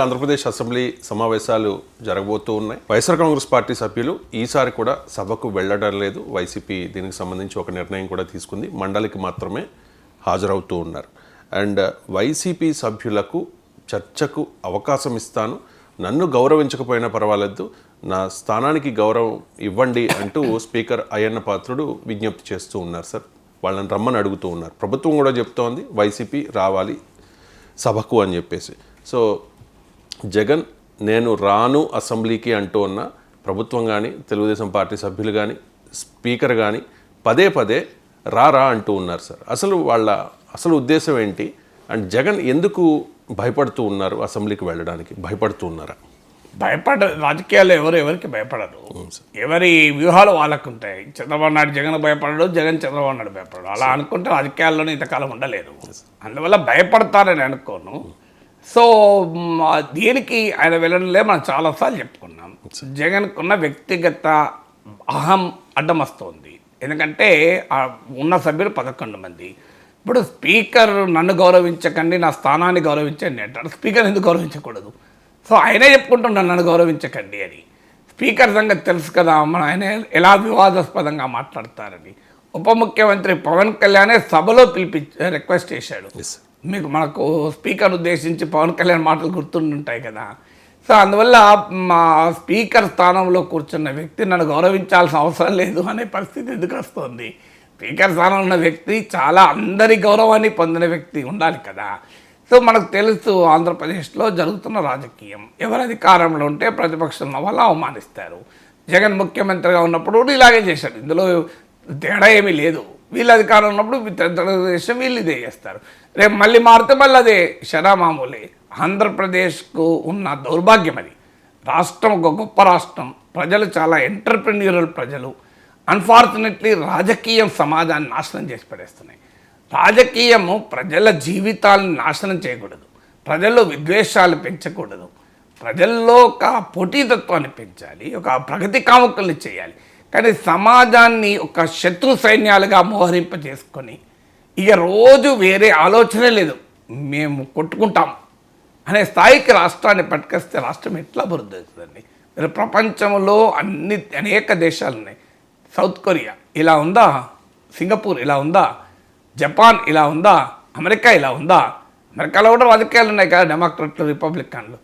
Andhra Pradesh assembly సమావేశాలు జరగబోతూ ఉన్నాయి. YSR Congress party సభ్యులు ఈసారి కూడా సభకు వెళ్ళడం లేదు. వైసీపీ దీనికి సంబంధించి ఒక నిర్ణయం కూడా తీసుకుంది. మండలికి మాత్రమే హాజరవుతూ ఉన్నారు. అండ్ వైసీపీ సభ్యులకు చర్చకు అవకాశం ఇస్తాను. నన్ను గౌరవించకపోయినా పర్వాలేదు. నా స్థానానికి గౌరవం ఇవ్వండి అంటూ స్పీకర్ అయ్యన్న పాత్రుడు విజ్ఞప్తి చేస్తూ ఉన్నారు సార్. వాళ్ళని రమ్మని అడుగుతూ ఉన్నారు. ప్రభుత్వం కూడా చెప్తోంది వైసీపీ రావాలి సభకు అని చెప్పేసి. సో జగన్ నేను రాను అసెంబ్లీకి అంటూ ఉన్న ప్రభుత్వం కానీ తెలుగుదేశం పార్టీ సభ్యులు కానీ స్పీకర్ కానీ పదే పదే రా రా అంటూ ఉన్నారు సార్. అసలు వాళ్ళ అసలు ఉద్దేశం ఏంటి? అండ్ జగన్ ఎందుకు భయపడుతూ ఉన్నారు అసెంబ్లీకి వెళ్ళడానికి? భయపడుతూ ఉన్నారా? భయపడ రాజకీయాల్లో ఎవరు ఎవరికి భయపడరు. ఎవరి వ్యూహాలు వాళ్ళకు ఉంటాయి చంద్రబాబు నాయుడు జగన్ భయపడడు జగన్ చంద్రబాబు నాయుడు భయపడడు. అలా అనుకుంటే రాజకీయాల్లోనే ఇంతకాలం ఉండలేదు. అందువల్ల భయపడతారని అనుకోను. సో దీనికి ఆయన వెళ్ళడంలే మనం చాలాసార్లు చెప్పుకున్నాం. జగన్కున్న వ్యక్తిగత అహం అడ్డం వస్తుంది ఎందుకంటే ఉన్న సభ్యులు పదకొండు మంది. ఇప్పుడు స్పీకర్ నన్ను గౌరవించకండి నా స్థానాన్ని గౌరవించండి అంటాడు స్పీకర్ ఎందుకు గౌరవించకూడదు? సో ఆయనే చెప్పుకుంటున్నాడు నన్ను గౌరవించకండి అని. స్పీకర్ సంగతి తెలుసు కదా మన ఆయన ఎలా వివాదాస్పదంగా మాట్లాడతారని. ఉప ముఖ్యమంత్రి పవన్ కళ్యాణే సభలో పిలిపించి రిక్వెస్ట్ చేశాడు. మీకు మనకు స్పీకర్ ఉద్దేశించి పవన్ కళ్యాణ్ మాటలు గుర్తుంటాయి కదా. సో అందువల్ల మా స్పీకర్ స్థానంలో కూర్చున్న వ్యక్తి నన్ను గౌరవించాల్సిన అవసరం లేదు అనే పరిస్థితి ఎందుకు వస్తుంది? స్పీకర్ స్థానంలో ఉన్న వ్యక్తి చాలా అందరి గౌరవాన్ని పొందిన వ్యక్తి ఉండాలి కదా. సో మనకు తెలుసు ఆంధ్రప్రదేశ్లో జరుగుతున్న రాజకీయం. ఎవరు అధికారంలో ఉంటే ప్రతిపక్షం వల్ల వాళ్ళు అవమానిస్తారు. జగన్ ముఖ్యమంత్రిగా ఉన్నప్పుడు కూడా ఇలాగే చేశాడు. ఇందులో తేడా ఏమీ లేదు. వీళ్ళు అధికారం ఉన్నప్పుడు తెలుగుదేశం వీళ్ళు ఇదే చేస్తారు. రేపు మళ్ళీ మారితే మళ్ళీ అదే శరామామూలే. ఆంధ్రప్రదేశ్కు ఉన్న దౌర్భాగ్యం అది. రాష్ట్రం ఒక గొప్ప రాష్ట్రం. ప్రజలు చాలా ఎంటర్ప్రెన్యూరల్ ప్రజలు. అన్ఫార్చునేట్లీ రాజకీయం సమాజాన్ని నాశనం చేసి పడేస్తున్నాయి. రాజకీయము ప్రజల జీవితాలను నాశనం చేయకూడదు. ప్రజల్లో విద్వేషాలు పెంచకూడదు. ప్రజల్లో ఒక పోటీతత్వాన్ని పెంచాలి. ఒక ప్రగతి కాముకల్ని చేయాలి. కానీ సమాజాన్ని ఒక శత్రు సైన్యాలుగా మోహరింప చేసుకొని ఇక రోజు వేరే ఆలోచనే లేదు. మేము కొట్టుకుంటాం అనే స్థాయికి రాష్ట్రాన్ని పట్టుకొస్తే రాష్ట్రం ఎట్లా అభివృద్ధి అవుతుందండి? మీరు ప్రపంచంలో అన్ని అనేక దేశాలు ఉన్నాయి. సౌత్ కొరియా ఇలా ఉందా? సింగపూర్ ఇలా ఉందా? జపాన్ ఇలా ఉందా? అమెరికా ఇలా ఉందా? అమెరికాలో కూడా రాజకీయాలు ఉన్నాయి కదా డెమోక్రట్లు రిపబ్లికన్లు.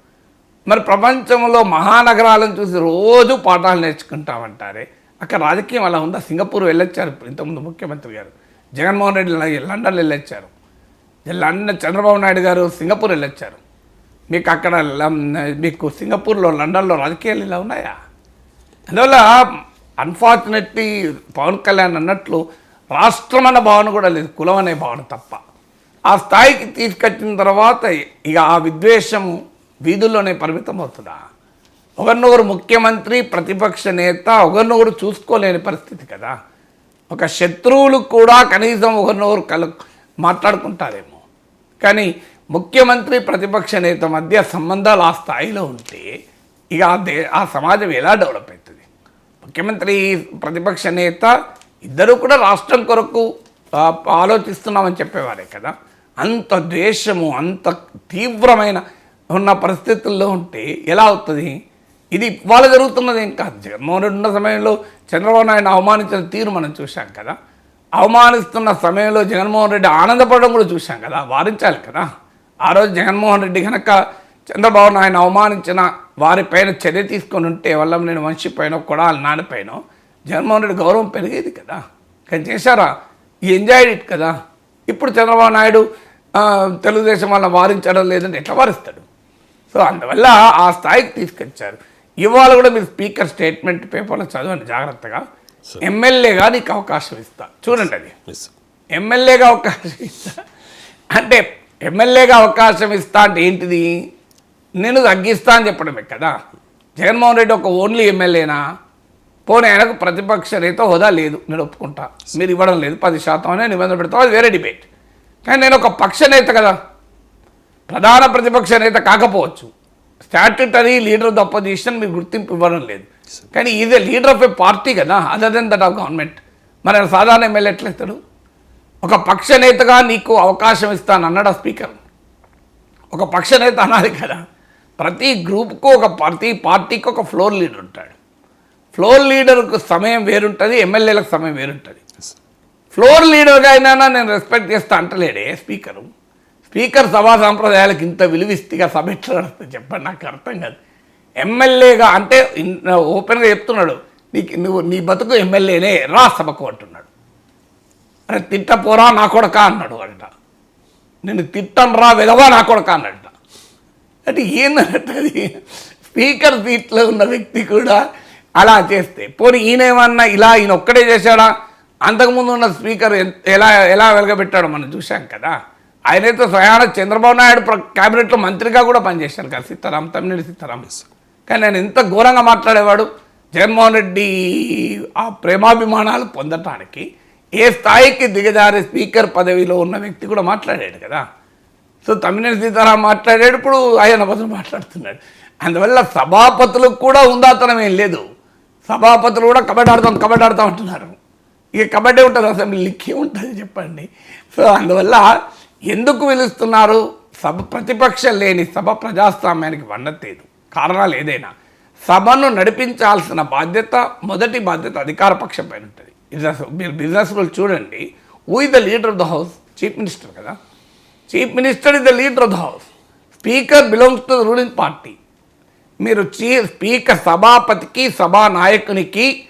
మరి ప్రపంచంలో మహానగరాలను చూసి రోజు పాఠాలు నేర్చుకుంటామంటారే? అక్కడ రాజకీయం అలా ఉందా? సింగపూర్ వెళ్ళొచ్చారు ఇంతకుముందు ముఖ్యమంత్రి గారు. జగన్మోహన్ రెడ్డి లండన్ వెళ్ళొచ్చారు. లండన్ చంద్రబాబు నాయుడు గారు సింగపూర్ వెళ్ళొచ్చారు. మీకు అక్కడ మీకు సింగపూర్లో లండన్లో రాజకీయాలు ఇలా ఉన్నాయా? అందువల్ల అన్ఫార్చునేట్లీ పవన్ కళ్యాణ్ అన్నట్లు రాష్ట్రం అన్న భావన కూడా లేదు కులం అనే భావన తప్ప. ఆ స్థాయికి తీసుకొచ్చిన తర్వాత ఇక ఆ విద్వేషము వీధుల్లోనే పరిమితం అవుతుందా ఒకరినొకరు ముఖ్యమంత్రి ప్రతిపక్ష నేత ఒకరినొకరు చూసుకోలేని పరిస్థితి కదా. ఒక శత్రువులు కూడా కనీసం ఒకరినొకరు కలు మాట్లాడుకుంటారేమో. కానీ ముఖ్యమంత్రి ప్రతిపక్ష నేత మధ్య సంబంధాలు ఆ స్థాయిలో ఉంటే ఇక ఆ దే ఆ సమాజం ఎలా డెవలప్ అవుతుంది? ముఖ్యమంత్రి ప్రతిపక్ష నేత ఇద్దరు కూడా రాష్ట్రం కొరకు ఆలోచిస్తున్నామని చెప్పేవారే కదా. అంత ద్వేషము అంత తీవ్రమైన ఉన్న పరిస్థితుల్లో ఉంటే ఎలా అవుతుంది? ఇది ఇవాళ జరుగుతున్నది ఏం కాదు. జగన్మోహన్ రెడ్డి ఉన్న సమయంలో చంద్రబాబు నాయుడు అవమానించిన తీరు మనం చూశాం కదా. అవమానిస్తున్న సమయంలో జగన్మోహన్ రెడ్డి ఆనందపడడం కూడా చూశాం కదా. వారించాలి కదా. ఆ రోజు జగన్మోహన్ రెడ్డి కనుక చంద్రబాబు నాయుడు అవమానించిన వారిపైన చర్య తీసుకొని ఉంటే వల్ల నేను మనిషి పైన కొడాలి నాన్నపైన జగన్మోహన్ రెడ్డి గౌరవం పెరిగేది కదా. కానీ చేశారా? ఈ ఎంజాయ్డ్ ఇట్ కదా. ఇప్పుడు చంద్రబాబు నాయుడు తెలుగుదేశం వల్ల వారించడం లేదంటే ఎట్లా వారిస్తాడు? సో అందువల్ల ఆ స్థాయికి తీసుకొచ్చారు. ఇవాళ కూడా మీరు స్పీకర్ స్టేట్మెంట్ పేపర్లో చదవండి జాగ్రత్తగా. ఎమ్మెల్యేగా నీకు అవకాశం ఇస్తా. చూడండి అది. ఎమ్మెల్యేగా అవకాశం ఇస్తా. అంటే ఎమ్మెల్యేగా అవకాశం ఇస్తా అంటే ఏంటిది? నేను తగ్గిస్తా అని చెప్పడమే కదా. జగన్మోహన్ రెడ్డి ఒక ఓన్లీ ఎమ్మెల్యేనా? పోనీ ఆయనకు ప్రతిపక్ష నేత హోదా లేదు. నేను ఒప్పుకుంటా. మీరు ఇవ్వడం లేదు. పది శాతం అనే నిబంధన పెడతాం. అది వేరే డిబేట్. కానీ నేను ఒక పక్ష నేత కదా. ప్రధాన ప్రతిపక్ష నేత కాకపోవచ్చు. Statutory leader of the opposition మీరు గుర్తింపు ఇవ్వడం లేదు. కానీ is leader of a party కదా other than that of government మరి ఆయన సాధారణ ఎమ్మెల్యే ఎట్లా ఇస్తాడు ఒక పక్ష నేతగా నీకు అవకాశం ఇస్తాను అన్నాడు ఆ స్పీకర్. ఒక పక్ష నేత అనాలి కదా. ప్రతి గ్రూప్కు ఒక ప్రతి పార్టీకి ఒక ఫ్లోర్ లీడర్ ఉంటాడు. ఫ్లోర్ లీడర్కు సమయం వేరుంటుంది ఎమ్మెల్యేలకు సమయం వేరుంటుంది. ఫ్లోర్ లీడర్గా అయినా నేను రెస్పెక్ట్ చేస్తా అంటలేడే స్పీకరు. స్పీకర్ సభా సాంప్రదాయాలకు ఇంత విలువిస్తిగా సభ ఎట్లా నడుస్తుంది చెప్పండి నాకు అర్థం కాదు. ఎమ్మెల్యేగా అంటే ఓపెన్గా చెప్తున్నాడు నీకు నువ్వు నీ బతుకు ఎమ్మెల్యేనే రా సభకు అంటున్నాడు. అరే తిట్టపోరా నా కొడక అన్నాడు అంట. నేను తిట్టను రా వెలవా నా కొడక అన్నట అంటే ఏంటంటే అది? స్పీకర్ సీట్లో ఉన్న వ్యక్తి కూడా అలా చేస్తే పోనీ ఈయనేమన్నా ఇలా ఈయన ఒక్కడే చేశాడా? అంతకుముందు ఉన్న స్పీకర్ ఎలా ఎలా వెలగబెట్టాడో మనం చూశాం కదా. ఆయనైతే స్వయాన చంద్రబాబు నాయుడు క్యాబినెట్లో మంత్రిగా కూడా పనిచేశారు కదా సీతారాం తమ్మినేని సీతారాం. కానీ నేను ఎంత ఘోరంగా మాట్లాడేవాడు జగన్మోహన్ రెడ్డి ఆ ప్రేమాభిమానాలు పొందటానికి ఏ స్థాయికి దిగజారే స్పీకర్ పదవిలో ఉన్న వ్యక్తి కూడా మాట్లాడాడు కదా. సో తమ్మినేని సీతారాం మాట్లాడాడు ఇప్పుడు ఆయన బదులు మాట్లాడుతున్నాడు. అందువల్ల సభాపతులకు కూడా ఉందాతనం ఏం లేదు. సభాపతులు కూడా కబడ్డీ ఆడతాం కబడ్డీ ఆడతాం అంటున్నారు. ఇక కబడ్డీ ఉంటుంది అసెంబ్లీ లిక్కి ఉంటుంది చెప్పండి. సో అందువల్ల ఎందుకు పిలుస్తున్నారు? సభ ప్రతిపక్షం లేని సభ ప్రజాస్వామ్యానికి వన్నతేదు కారణాలు ఏదైనా. సభను నడిపించాల్సిన బాధ్యత మొదటి బాధ్యత అధికార పక్షం పైన ఉంటుంది. బిజినెస్ మీరు బిజినెస్ రూల్ చూడండి. ఊ is the leader of the house chief minister కదా. Chief minister is the leader of the house speaker belongs to the ruling party మీరు చీ స్పీకర్ సభాపతికి సభా నాయకునికి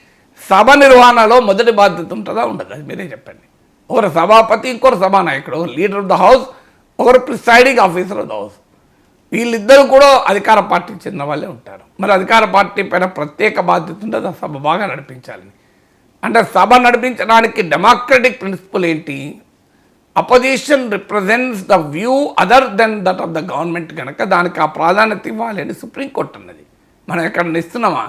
సభ నిర్వహణలో మొదటి బాధ్యత ఉంటుందా? ఉండదు. అది మీరే చెప్పండి. ఒకరు సభాపతి ఇంకొకరు సభానాయకుడు ఒకరు లీడర్ ఆఫ్ ద హౌస్ ఒకరు presiding officer of the house. వీళ్ళిద్దరూ కూడా అధికార పార్టీకి చెందిన వాళ్ళే ఉంటారు. మరి అధికార పార్టీ పైన ప్రత్యేక బాధ్యత ఉంటుంది ఆ సభ బాగా నడిపించాలని. అంటే సభ నడిపించడానికి డెమోక్రటిక్ ప్రిన్సిపల్ ఏంటి? Opposition represents the view other than that of the government కనుక దానికి ఆ ప్రాధాన్యత ఇవ్వాలి అని సుప్రీంకోర్టు అన్నది. మనం ఎక్కడ ఇస్తున్నామా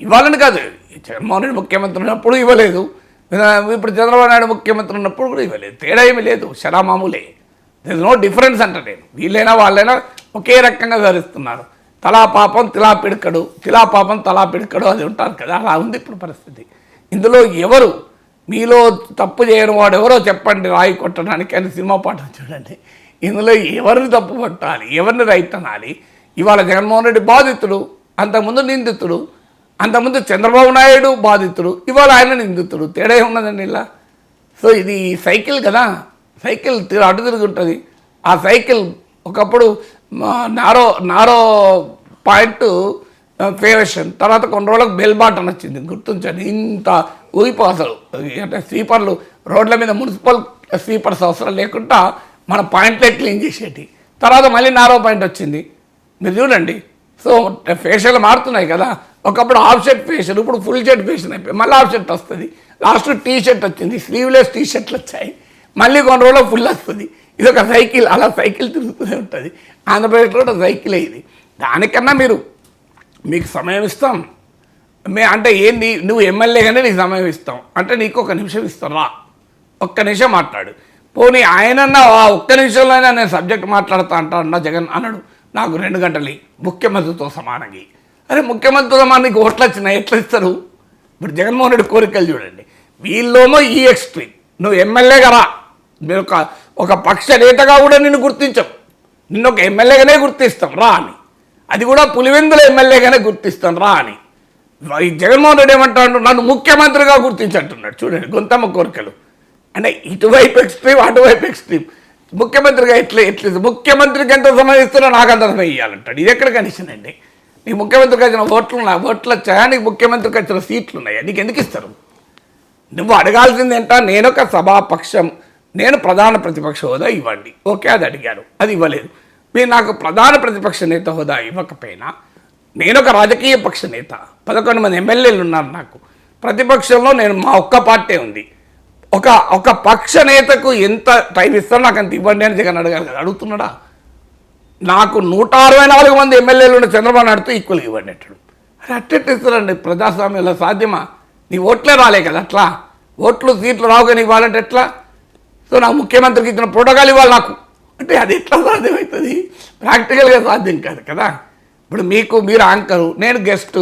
ఇవ్వాలని కాదు. ఈ జగన్మోహన్ రెడ్డి ముఖ్యమంత్రి ఉన్నప్పుడు ఇవ్వలేదు. ఇప్పుడు చంద్రబాబు నాయుడు ముఖ్యమంత్రి ఉన్నప్పుడు కూడా ఇవ్వలేదు తేడా ఏమీ లేదు. శరామామూలే దిస్ నో డిఫరెన్స్ అంట నేను. వీళ్ళైనా వాళ్ళైనా ఒకే రకంగా ధరిస్తున్నారు తలా పాపం తిలా పిడకడు తిలా పాపం తలా పిడకడు అది ఉంటారు కదా. అలా ఉంది ఇప్పుడు పరిస్థితి. ఇందులో ఎవరు మీలో తప్పు చేయని వాడు ఎవరో చెప్పండి రాయి కొట్టడానికి అని సినిమా పాటలు చూడండి. ఇందులో ఎవరిని తప్పు కొట్టాలి? ఎవరిని రైట్ అనాలి ఇవాళ జగన్మోహన్ రెడ్డి బాధితుడు అంతకుముందు నిందితుడు అంతకుముందు చంద్రబాబు నాయుడు బాధితుడు ఇవాళ ఆయన నిందితుడు. తేడా ఉన్నదండి ఇలా? సో ఇది సైకిల్ కదా? సైకిల్ తిరు- అటు తిరుగుంటుంది ఉంటుంది. ఆ సైకిల్ ఒకప్పుడు నారో నారో పాయింట్ ఫేవేషన్ తర్వాత కొన్ని రోజులకు బెల్ బాటన్ వచ్చింది. గుర్తుంచండి ఇంత ఊగిపో అసలు. అంటే స్వీపర్లు రోడ్ల మీద మున్సిపల్ స్వీపర్స్ అవసరం లేకుండా మన పాయింట్లే క్లీన్ చేసేటి. తర్వాత మళ్ళీ నారో పాయింట్ వచ్చింది. మీరు చూడండి సో ఫేషియల్ మారుతున్నాయి కదా. ఒకప్పుడు హాఫ్ షర్ట్ ఫేషియల్ ఇప్పుడు ఫుల్ షర్ట్ ఫేషన్ అయిపోయి మళ్ళీ హాఫ్ షర్ట్ వస్తుంది. లాస్ట్ టీ షర్ట్ వచ్చింది స్లీవ్లెస్ టీ షర్ట్లు వచ్చాయి. మళ్ళీ కొన్ని రోజులు ఫుల్ వస్తుంది. ఇది ఒక సైకిల్ అలా సైకిల్ తిరుగుతూనే ఉంటుంది. ఆంధ్రప్రదేశ్లో ఒక సైకిలే ఇది. దానికన్నా మీరు మీకు సమయం ఇస్తాం. మే అంటే ఏంది నువ్వు ఎమ్మెల్యేగానే నీకు సమయం ఇస్తాం. అంటే నీకు ఒక నిమిషం ఇస్తాం రా. ఒక్క నిమిషం మాట్లాడు. పోనీ ఆయనన్నా ఆ ఒక్క నిమిషంలో అయినా నేను సబ్జెక్ట్ మాట్లాడతా అంటా అన్న జగన్ అన్నాడు. నాకు రెండు గంటలు. ముఖ్యమంత్రితో సమానంగా అరే ముఖ్యమంత్రితో సమానం ఓట్లు వచ్చినాయి ఎట్లా ఇస్తారు? ఇప్పుడు జగన్మోహన్ రెడ్డి కోరికలు చూడండి. వీళ్ళేమో ఈ ఎక్స్ట్రీమ్ నువ్వు ఎమ్మెల్యేగా రా. మీరు ఒక ఒక పక్ష నేతగా కూడా నిన్ను గుర్తించం. నిన్ను ఒక ఎమ్మెల్యేగానే గుర్తిస్తాం రా అని. అది కూడా పులివెందుల ఎమ్మెల్యేగానే గుర్తిస్తాం రా అని. జగన్మోహన్ రెడ్డి ఏమంటాడు? నన్ను ముఖ్యమంత్రిగా గుర్తించంటున్నాడు. చూడండి గొంతమ్మ కోరికలు. అంటే ఇటువైపు ఎక్స్ట్రీమ్ అటువైపు ఎక్స్ట్రీమ్ ముఖ్యమంత్రిగా ఎట్లా ఎట్లా ముఖ్యమంత్రికి ఎంత సమయం ఇస్తున్నా నాకు అంత సమయం ఇవ్వాలంటాడు ఇది ఎక్కడ కనిషనండి నీకు ముఖ్యమంత్రికి వచ్చిన ఓట్లు ఉన్నాయి ఓట్లు వచ్చాయా నీకు ముఖ్యమంత్రికి వచ్చిన సీట్లు ఉన్నాయా నీకు ఎందుకు ఇస్తారు? నువ్వు అడగాల్సింది ఏంట? నేను ఒక సభాపక్షం. నేను ప్రధాన ప్రతిపక్ష హోదా ఇవ్వండి. ఓకే అది అడిగారు. అది ఇవ్వలేదు. మీరు నాకు ప్రధాన ప్రతిపక్ష నేత హోదా ఇవ్వకపోయినా నేను ఒక రాజకీయ పక్ష నేత. పదకొండు మంది ఎమ్మెల్యేలు ఉన్నారు నాకు. ప్రతిపక్షంలో నేను మా ఒక్క పార్టీ ఉంది. ఒక ఒక పక్ష నేతకు ఎంత టైం ఇస్తారో నాకు అంత ఇవ్వండి అని జగన్ అడగాలి కదా. అడుగుతున్నాడా? నాకు నూట అరవై నాలుగు మంది ఎమ్మెల్యేలు ఉన్న చంద్రబాబు నాయుడుతో ఈక్వల్గా ఇవ్వండి అంటాడు. అరే అట్టెట్ ఇస్తారండి ప్రజాస్వామ్యంలో సాధ్యమా? నీ ఓట్లే రాలే కదా అట్లా? ఓట్లు సీట్లు రావు కానీ ఇవ్వాలంటే ఎట్లా? సో నాకు ముఖ్యమంత్రికి ఇచ్చిన ప్రోటోకాల్ ఇవ్వాలి నాకు. అంటే అది ఎట్లా సాధ్యమవుతుంది? ప్రాక్టికల్గా సాధ్యం కాదు కదా. ఇప్పుడు మీకు మీరు యాంకరు నేను గెస్ట్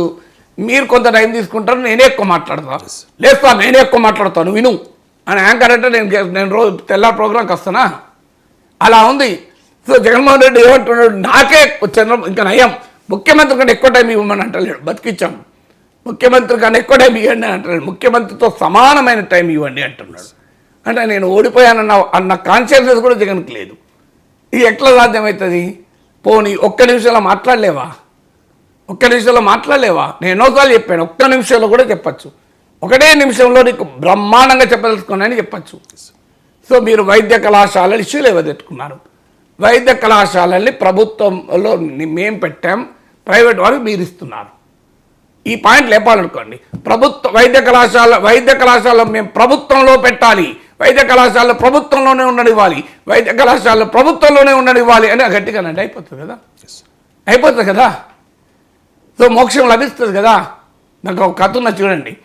మీరు కొంత టైం తీసుకుంటారు నేనే ఎక్కువ మాట్లాడతాను లేస్తా నేనే ఎక్కువ మాట్లాడతాను విను. అని యాంకర్ అంటే నేను నేను రోజు తెల్లారి ప్రోగ్రాంకి వస్తానా అలా ఉంది. సో జగన్మోహన్ రెడ్డి ఏమంటున్నాడు? నాకే చంద్ర ఇంకా నయం. ముఖ్యమంత్రి కన్నా ఎక్కువ టైం ఇవ్వమని అంటలేడు. బతికిచ్చాం. ముఖ్యమంత్రి కన్నా ఎక్కువ టైం ఇవ్వండి అని అంటున్నాడు ముఖ్యమంత్రితో సమానమైన టైం ఇవ్వండి అంటున్నాడు. అంటే నేను ఓడిపోయానన్న అన్న కాన్షియస్నెస్ కూడా జగన్కి లేదు. ఇది ఎట్లా సాధ్యమవుతుంది పోనీ ఒక్క నిమిషంలో మాట్లాడలేవా? ఒక్క నిమిషంలో మాట్లాడలేవా? నేను ఎన్నోసార్లు చెప్పాను. ఒక్క నిమిషంలో కూడా చెప్పచ్చు. ఒకటే నిమిషంలో నీకు బ్రహ్మాండంగా చెప్పదలుచుకున్నానని చెప్పచ్చు. సో మీరు వైద్య కళాశాలలు ఇష్యూలు ఏవదెట్టుకున్నారు వైద్య కళాశాలల్ని ప్రభుత్వంలో ని- మేం పెట్టాం ప్రైవేట్ వారికి మీరు ఇస్తున్నారు ఈ పాయింట్ లేపాలనుకోండి. ప్రభుత్వ వైద్య కళాశాల వైద్య కళాశాల మేము ప్రభుత్వంలో పెట్టాలి. వైద్య కళాశాల ప్రభుత్వంలోనే ఉండనివ్వాలి. వైద్య కళాశాల ప్రభుత్వంలోనే ఉండనివ్వాలి అని గట్టిగా అంటే అయిపోతుంది కదా? అయిపోతుంది కదా? సో మోక్షం లభిస్తుంది కదా? నాకు ఒక కథ ఉన్న చూడండి.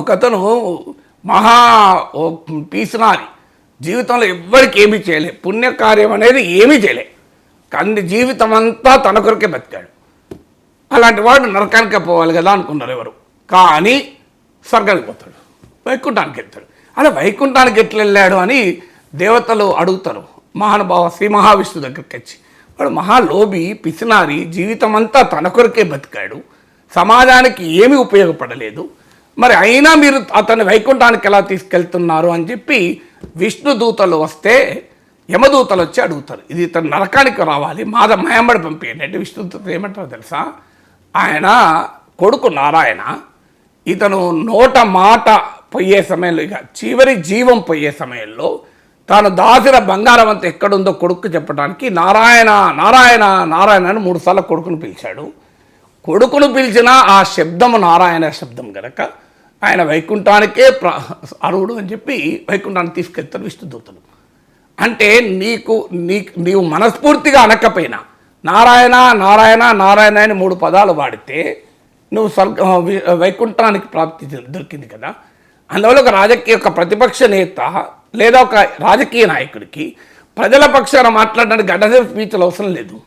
ఒక అతను మహా ఓ పీసినారి జీవితంలో ఎవ్వరికి ఏమీ చేయలే. పుణ్యకార్యం అనేది ఏమీ చేయలే. కానీ జీవితం అంతా తన కొరకే బతికాడు. అలాంటి వాడు నరకానికే పోవాలి కదా అనుకున్నారు ఎవరు. కానీ స్వర్గానికి పోతాడు. వైకుంఠానికి వెళ్తాడు. అలా వైకుంఠానికి ఎట్లా వెళ్ళాడు అని దేవతలు అడుగుతారు. మహానుభావ శ్రీ మహావిష్ణు దగ్గరికి వచ్చి. వాడు మహాలోభి పిసినారి జీవితం అంతా తన కొరకే బతికాడు. సమాజానికి ఏమీ ఉపయోగపడలేదు. మరి అయినా మీరు అతన్ని వైకుంఠానికి ఎలా తీసుకెళ్తున్నారు అని చెప్పి విష్ణు దూతలు వస్తే యమదూతలు వచ్చి అడుగుతారు. ఇది ఇతను నరకానికి రావాలి. మాద మయంబడి పంపించండి అంటే విష్ణుదూతలు ఏమంటారో తెలుసా? ఆయన కొడుకు నారాయణ ఇతను నోట మాట పోయే సమయంలో ఇక చివరి జీవం పోయే సమయంలో తాను దాసిన బంగారం అంత ఎక్కడుందో కొడుకు చెప్పడానికి నారాయణ నారాయణ నారాయణ అని మూడుసార్లు కొడుకును పిలిచాడు. కొడుకును పిలిచిన ఆ శబ్దము నారాయణ శబ్దం గనక ఆయన వైకుంఠానికే ప్రా అరువుడు అని చెప్పి వైకుంఠాన్ని తీసుకెళ్తారు విష్ణుదూతలు. అంటే నీకు నీ నీవు మనస్ఫూర్తిగా అనకపోయినా నారాయణ నారాయణ నారాయణ అని మూడు పదాలు వాడితే నువ్వు స్వర్గ వైకుంఠానికి ప్రాప్తి దొరికింది కదా. అందువల్ల ఒక రాజకీయ ఒక ప్రతిపక్ష నేత లేదా ఒక రాజకీయ నాయకుడికి ప్రజల పక్షాన మాట్లాడడానికి గడ్డసేపు స్పీచ్లు అవసరం లేదు.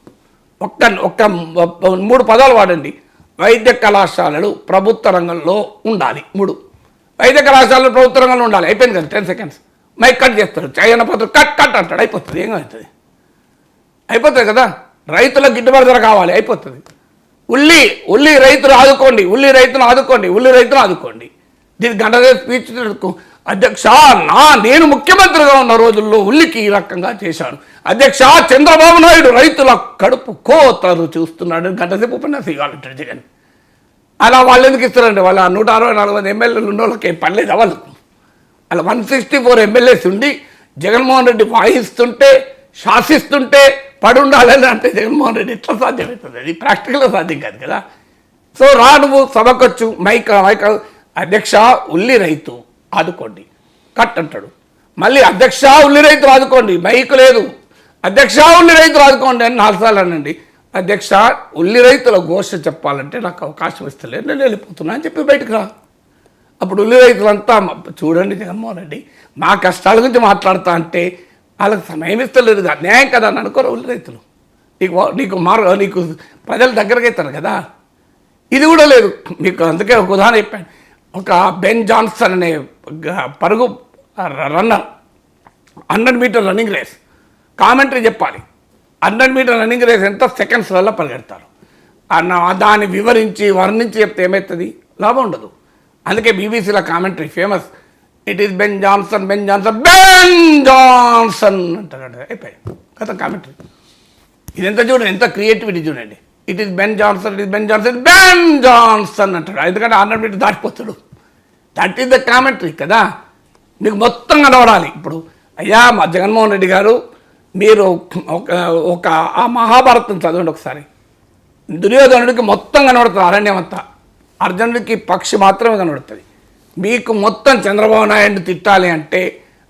ఒక్క ఒక్క మూడు పదాలు వాడండి. వైద్య కళాశాలలు ప్రభుత్వ రంగంలో ఉండాలి. మూడు. వైద్య కళాశాలలు ప్రభుత్వ రంగంలో ఉండాలి. అయిపోయింది కదా టెన్ సెకండ్స్. మైక్ కట్ చేస్తాడు చైనా పత్రం. కట్ కట్ అంటాడు. అయిపోతుంది. ఏం అవుతుంది? అయిపోతుంది కదా? రైతుల గిట్టుబాటు ధర కావాలి. అయిపోతుంది. ఉల్లి ఉల్లి రైతులు ఆదుకోండి. ఉల్లి రైతులు ఆదుకోండి. ఉల్లి రైతులు ఆదుకోండి. దీని గంట స్పీచ్ అధ్యక్ష నా నేను ముఖ్యమంత్రిగా ఉన్న రోజుల్లో ఉల్లికి ఈ రకంగా చేశాను అధ్యక్ష చంద్రబాబు నాయుడు రైతుల కడుపు కోతలు చూస్తున్నాడు. గంటసేపు ఉపన్యాసం ఇవ్వాలంటాడు జగన్. అలా వాళ్ళు ఎందుకు ఇస్తారండి? వాళ్ళ నూట అరవై నాలుగు మంది ఎమ్మెల్యేలు ఉన్న వాళ్ళకి ఏం పర్లేదు వాళ్ళకు? అలా వన్ సిక్స్టీ ఫోర్ ఎమ్మెల్యేస్ ఉండి జగన్మోహన్ రెడ్డి వాయిస్తుంటే శాసిస్తుంటే పడి ఉండాలని అంటే జగన్మోహన్ రెడ్డి ఎట్లా సాధ్యమవుతుంది? అది ప్రాక్టికల్గా సాధ్యం కాదు కదా? సో రా నువ్వు సభకొచ్చు మైక్ మైక్ అధ్యక్ష ఉల్లి రైతు ఆదుకోండి. కట్ అంటాడు. మళ్ళీ అధ్యక్ష ఉల్లి రైతు ఆదుకోండి. మైక్ లేదు. అధ్యక్ష ఉల్లి రైతు ఆదుకోండి అని నాలుగు సార్లు అనండి. అధ్యక్ష ఉల్లి రైతుల ఘోష చెప్పాలంటే నాకు అవకాశం ఇస్తలేదు. నేను వెళ్ళిపోతున్నా అని చెప్పి బయటకు రా. అప్పుడు ఉల్లి రైతులంతా చూడండి జగన్మోహన్ రెడ్డి మా కష్టాల గురించి మాట్లాడుతా అంటే వాళ్ళకి సమయం ఇస్తలేదు కదా. న్యాయం కదా అని అనుకోరు ఉల్లి రైతులు. నీకు నీకు మారు నీకు ప్రజలు దగ్గరకు అవుతారు కదా. ఇది కూడా లేదు. మీకు అందుకే ఒక ఉదాహరణ చెప్పాను. ఒక బెన్ జాన్సన్ అనే పరుగు runner hundred meter running race. Commentary చెప్పాలి. హండ్రెడ్ మీటర్ రన్నింగ్ రేస్ ఎంత సెకండ్స్ వల్ల పరిగెడతారు? అన్న దాన్ని వివరించి వర్ణించి చెప్తే ఏమవుతుంది లాభం ఉండదు. అందుకే బీబీసీలో commentary famous. It is Ben Johnson Ben Johnson Ben Johnson అంటాడు అయిపోయాయి గత కామెంటరీ. ఇదెంత చూడండి? ఎంత క్రియేటివిటీ చూడండి. It is Ben Johnson it is Ben Johnson Ben Johnson అంటాడు ఎందుకంటే హండ్రెడ్ మీటర్ దాటిపోతాడు. దట్ ఈస్ ద కామెంటరీ కదా. మీకు మొత్తం కనబడాలి. ఇప్పుడు అయ్యా మా జగన్మోహన్ రెడ్డి గారు మీరు ఒక ఒక ఆ మహాభారతం చదవండి ఒకసారి. దుర్యోధనుడికి మొత్తం కనబడుతుంది అరణ్యం అంతా. అర్జునుడికి పక్షి మాత్రమే కనబడుతుంది. మీకు మొత్తం చంద్రబాబు నాయుడు తిట్టాలి అంటే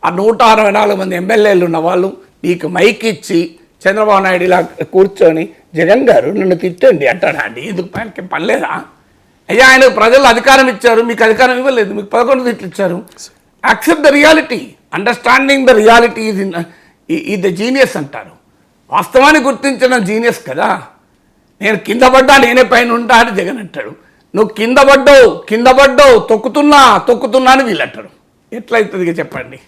ఆ నూట అరవై నాలుగు మంది ఎమ్మెల్యేలు ఉన్న వాళ్ళు మీకు మైక్ ఇచ్చి చంద్రబాబు నాయుడు ఇలా కూర్చొని జగన్ గారు నన్ను తిట్టండి అంటాడా అండి? ఎందుకు పనికి పనిలేదా అయ్యా ఆయన ప్రజలు అధికారం ఇచ్చారు మీకు అధికారం ఇవ్వలేదు మీకు పదకొండు తిట్లు ఇచ్చారు. Accept the reality. Understanding the reality is ఈ ద జీనియస్ అంటారు. వాస్తవాన్ని గుర్తించడం జీనియస్ కదా. నేను కింద పడ్డా నేనే పైన ఉంటా అని జగన్ అంటాడు. నువ్వు కింద పడ్డావు కింద పడ్డావు తొక్కుతున్నా తొక్కుతున్నా అని వీళ్ళు అంటారు. ఎట్లయితుందిగా చెప్పండి?